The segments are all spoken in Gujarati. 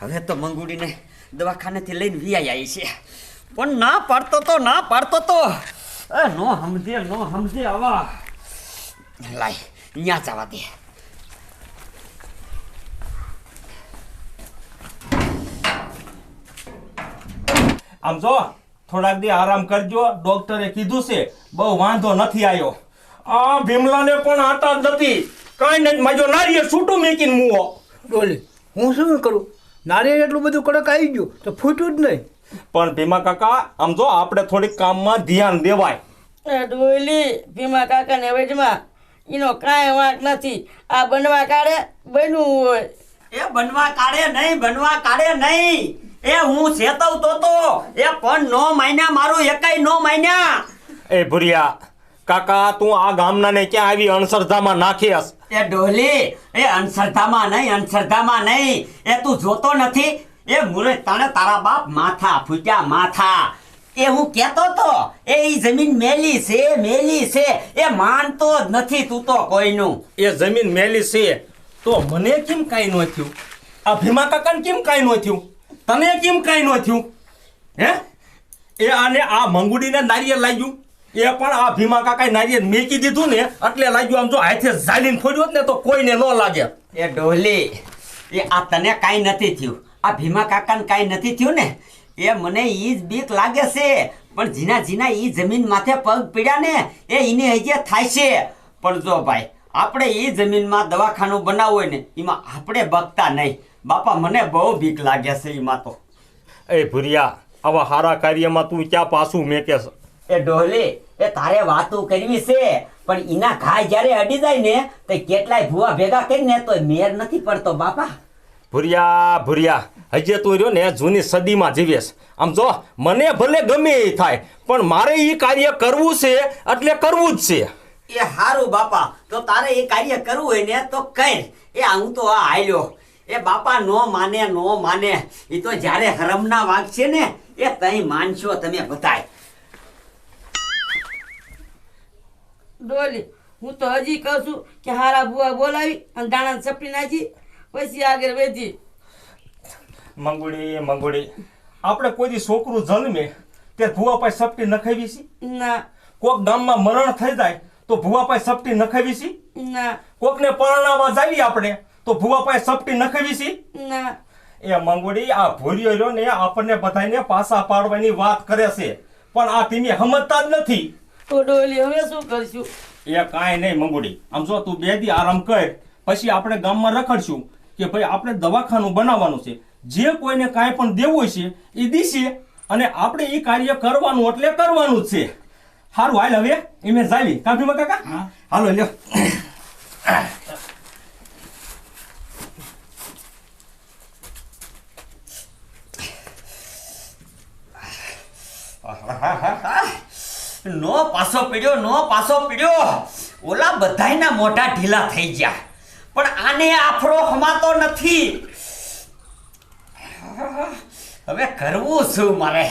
હવે તો મંગુડીને દવાખાનેથી લઈને વિયાઈ આવી છે. પણ ના પાડતો તો ના પાડતો તો. એ નો સમજે નો સમજે આવા. લાય ન્યા જવા દે. આમ જો થોડાક દી આરામ કરજો. ડોક્ટરે કીધું છે બહુ વાંધો નથી આવ્યો આ ભીમલાને પણ આટા જ નથી. કાંઈ નથી મજો નારીએ છૂટું મેકીને મૂવો. ડોલી હું શું કરું? નારિયેળ એટલું બધું કડક આવી ગયું તો ફૂટ્યું જ નહીં. પણ ભીમા કાકા આમ જો આપણે થોડીક કામમાં ધ્યાન દેવાય. એ ડોયલી ભીમા કાકાને વેજમાં એનો કાંઈ વાંક નથી. આ બનવા કાઢે બન્યું હોય. એ બનવા કાઢે નહીં બનવા કાઢે નહીં. એ હું સેતવતો તો. એ પણ નો મહિના મારું એકાઈ નો મહિના એ ભુરિયા કાકા તું આ ગામના ને ક્યાં આવી અણસરધામાં નાખીશ એ ડોલી એ અંધશ્રદ્ધામાં નહીં અંધશ્રદ્ધામાં નહીં. એ તું જોતો નથી. એ મુરે તને તારા બાપ માથા ફૂટ્યા માથા. એ હું કહેતો તો એ ઈ જમીન મેલી છે મેલી છે. એ માનતો જ નથી તું તો કોઈનું. એ જમીન મેલી છે. તો મને કેમ કાંઈ ન થયું? આ ભીમા કાકાને કેમ કાંઈ ન થયું? તને કેમ કાંઈ ન થયું? હે? એ આને આ મંગુડીને નારિયેળ લાગ્યું? એ પણ આ ભીમા કાકાએ નારિયેલ મેકી દીધું ને એટલે લાગ્યું આમ જો હાથે ઝાલીને ફોડ્યું હોત ને તો કોઈને ન લાગે. એ ડોલી એ આ તને કાંઈ નથી થયું. આ ભીમા કાકાને કાંઈ નથી થયું ને? એ મને ઈ જ બીક લાગે છે. પણ જીના જીના ઈ જમીન માથે પગ પીડ્યા ને એ ઈને હજી થાય છે. પણ જો ભાઈ આપણે એ જમીનમાં દવાખાનું બનાવવું હોય ને એમાં આપણે બગતા નહીં. બાપા મને બહુ બીક લાગે છે એમાં તો. એ ભુરિયા આવા સારા કાર્યમાં તું ક્યાં પાછું મેકે છે એ ડોલી એ તારે વાતું કરવી છે પણ એના ઘા જ્યારે અડી જાય ને તો કેટલાય ભૂવા ભેગા કરીને તો મેર નથી પડતો બાપા. ભૂરિયા ભૂરિયા હજી તું રહ્યો ને જૂની સદીમાં જીવેશ. આમ જો મને ભલે ગમે એ થાય પણ મારે એ કાર્ય કરવું છે એટલે કરવું જ છે. એ હારું બાપા. તો તારે એ કાર્ય કરવું હોય ને તો કર. એ હું તો આ હાલ્યો. એ બાપા નો માને નો માને. એ તો જ્યારે હરમના વાગ છે ને એ તઈ માનશો તમે બધાય. ડોલી. હું તો હજી કહું છું કે હારા ભુવા બોલાવી અને દાણા ચપટી નાખી પછી આગળ વેચી મંગુડી મંગુડી આપણે કોઈ દી છોકરું જન્મે તે ભૂવા પાસે સપટી નખાવી છે? ના. કોક ગામમાં મરણ થઈ જાય તો ભૂવા પાસે સપટી નખાવી છે? ના. કોકને પરણાવા જાવી આપણે તો ભૂવા પાસે સપટી નખાવી છે? ના. એ મંગુડી આ ભૂરીઓ રહ્યો ને આપણને બધાને પાસા પાડવાની વાત કરે છે. પણ આ તમે સમજતા જ નથી. તો ડોલી હવે શું કરશું? એ કાંઈ નહીં મંગુડી. આમ જો તું બે દી આરામ કર પછી આપણે ગામમાં રખડશું કે ભાઈ આપણે દવાખાનું બનાવવાનું છે. જે કોઈને કાંઈ પણ દેવું છે એ દીશે અને આપણે એ કાર્ય કરવાનું એટલે કરવાનું જ છે. સારું હાલ હવે એમે જાવી કાફીમાં કાકા? હાલો લ્યો. નો પાસો પીડ્યો નો પાસો પીડ્યો. ઓલા બધાયના મોઢા ઢીલા થઈ ગયા. પણ આને આફરો હમાતો નથી. હવે કરવું શું મારે?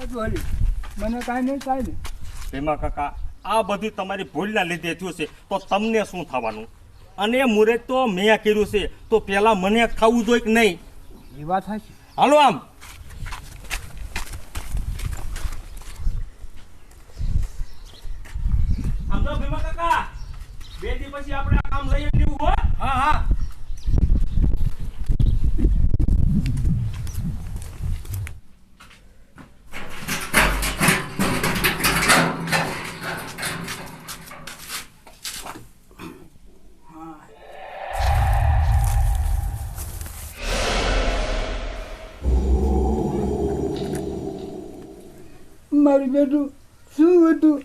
એ મને કાંઈ નહીં કાંઈ નહીં. ભીમા કાકા આ બધી તમારી ભૂલના લીધે થયું છે તો તમને શું થવાનું? અને મુરત તો મેં કર્યું છે. તો પેલા મને થવું જોઈએ કે નહીં? એ વાત સાચી. હાલો આમ. આમ તો ભીમા કાકા બે દી પછી આપણે કામ લઈ લેવું હા હા. બેટું શું હતું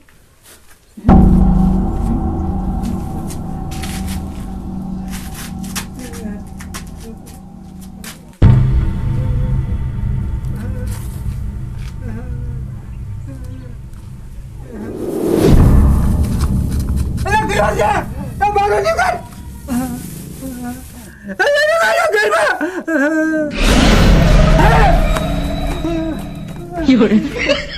અરે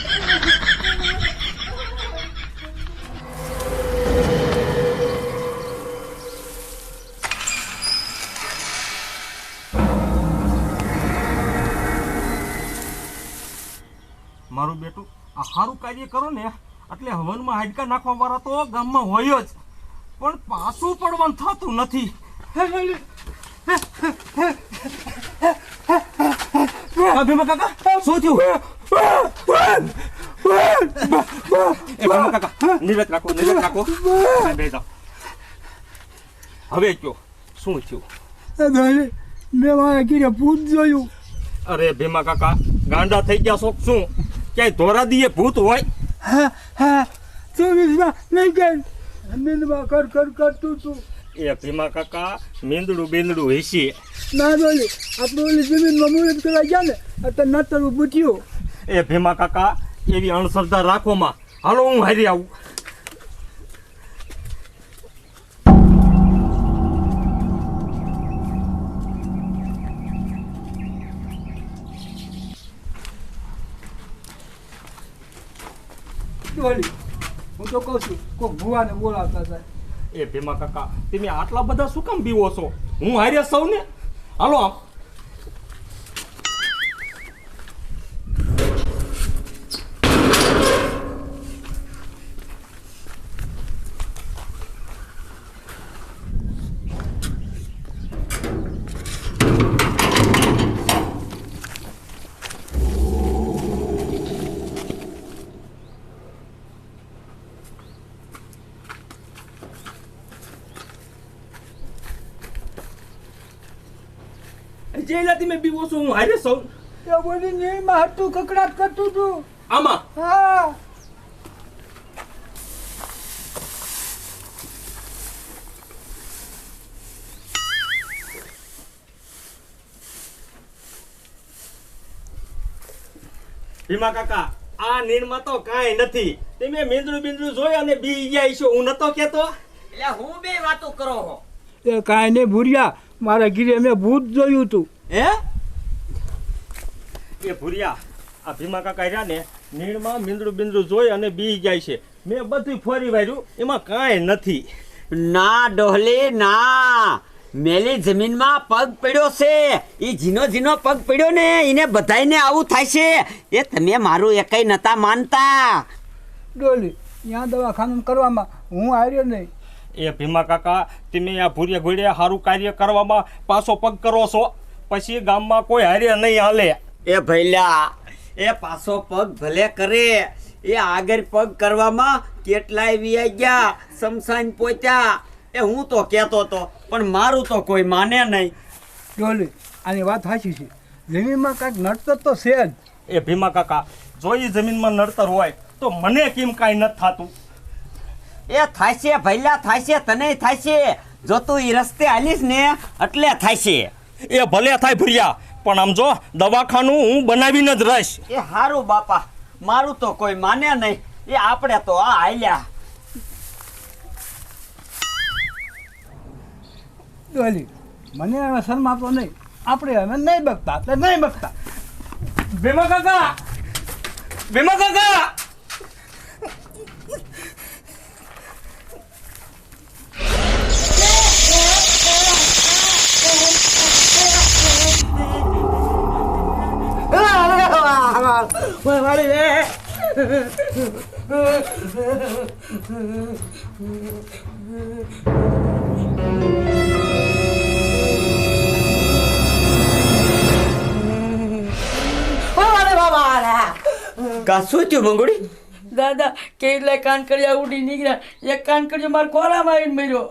મારો બેટું આ સારું કાર્ય કરો ને એટલે હવનમાં હાડકા નાખવા વાળા તો ગામમાં હોય જ. પણ પાછું પડવાનું થતું નથી. ભીમા કાકા શું થયું? એ ભીમા કાકા નિવેદ રાખો નિવેદ રાખો. બે જાઓ. હવે કયો શું થયું? મેં મારા ઘીરે ભૂત જોયું. અરે ભીમા કાકા ગાંડા થઈ ગયા શોખ શું? ક્યાંય ધોરા દીએ ભૂત હોય? હા હા. ચોવીસમાં નહીં ગઈ મીંદમાં કર કર કરતું તું. એ ભીમા કાકા મીંદડું બીંદડું હીસી ના આપણે ઓલી જમીનમાં મુહૂર્ત કરવા ગયા ને અત્યારે નતર થયું. એ ભીમા કાકા એવી અણશ્રદ્ધા રાખોમાં હાલો હું હારી આવું. ડોલી હું તો કહું છું, કોઈ ભુવાને બોલાવતા થાય એ ભીમા કાકા તમે આટલા બધા શું કામ બીવો છો? હું હારે સૌને? હાલો આમ જેલા તમે બીવો છો હું હારે સૌ એ બોલી ને મારતું કકડાટ કરતું તું. આમાં? હા. ભીમા કાકા આ નીણમાં તો કાંઈ નથી. તમે મીંદડું બીંદડું જોઈ અને બી ગયા છો હું નતો કેતો એટલે હું બે વાતો કરો હો. એ કાંઈ નહીં ભૂર્યા મારા ઘીરે મેં ભૂત જોયું તું. હે? એ ભૂરિયા આ ભીમા કાકા રહ્યા ને નીણમાં મીંદડું બિંદડું જોઈ અને બી જાય છે. મેં બધું ફોરી વાર્યું એમાં કાંઈ નથી. ના ડોહલી ના. મેલી જમીનમાં પગ પડ્યો છે. એ ઝીનો ઝીનો પગ પડ્યો ને એને બધાને આવું થાય છે. એ તમે મારું એકઈ નતા માનતા. ડોલી ત્યાં દવાખાનું કરવામાં હું આવ્યો નહીં. એ ભીમા કાકા તમે આ ભૂરિયા ઘોડે સારું કાર્ય કરવામાં પાછો પગ કરો છો. પછી ગામમાં કોઈ હારે નહીં હાલે. એ ભૈલા એ પાછો પગ ભલે કરે એ આગળ પગ કરવામાં કેટલાય વી ગયા સમસાન પહોંચ્યા. એ હું તો કહેતો તો પણ મારું તો કોઈ માને નહીં. ડોલી આની વાત સાચી છે. જમીનમાં કાંઈક નડતર તો છે જ. એ ભીમા કાકા જો એ જમીનમાં નડતર હોય તો મને કેમ કાંઈ નથી થતું? એ થાય છે ભૈલા થાય છે તને થાય છે જો તું એ રસ્તે હાલીશ ને એટલે થાય છે એ ભલે થાય ભૂર્યા પણ આમ જો દવાખાનું હું બનાવીને જ રહીશ. એ હારું બાપા મારું તો કોઈ માને નહીં. એ આપણે તો આ હાલ્યા. ડોલી મને હવે શરમાતો નહીં. આપણે હવે નહીં બગતા એટલે નહીં બગતા. ભીમા કાકા! ભીમા કાકા! કા શું થયું મંગુડી દાદા કેટલાય કાનકડિયા ઉડી નીકળ્યા? એક કાનકડિયો મારા ખોરામાં આવીને મર્યો.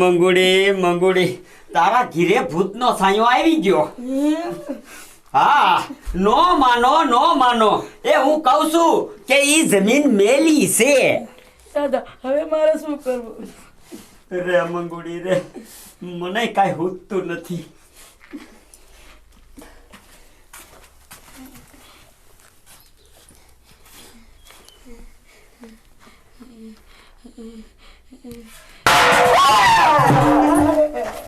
મંગુડી મંગુડી તારા ઘીરે ભૂતનો સાયો આવી ગયો. હા નો માનો નો માનો. એ હું કહું છું કે ઈ જમીન મેલી છે. દાદા હવે મારે શું કરવું? રે મંગુડી રે. મને કાંઈ હૂતું નથી.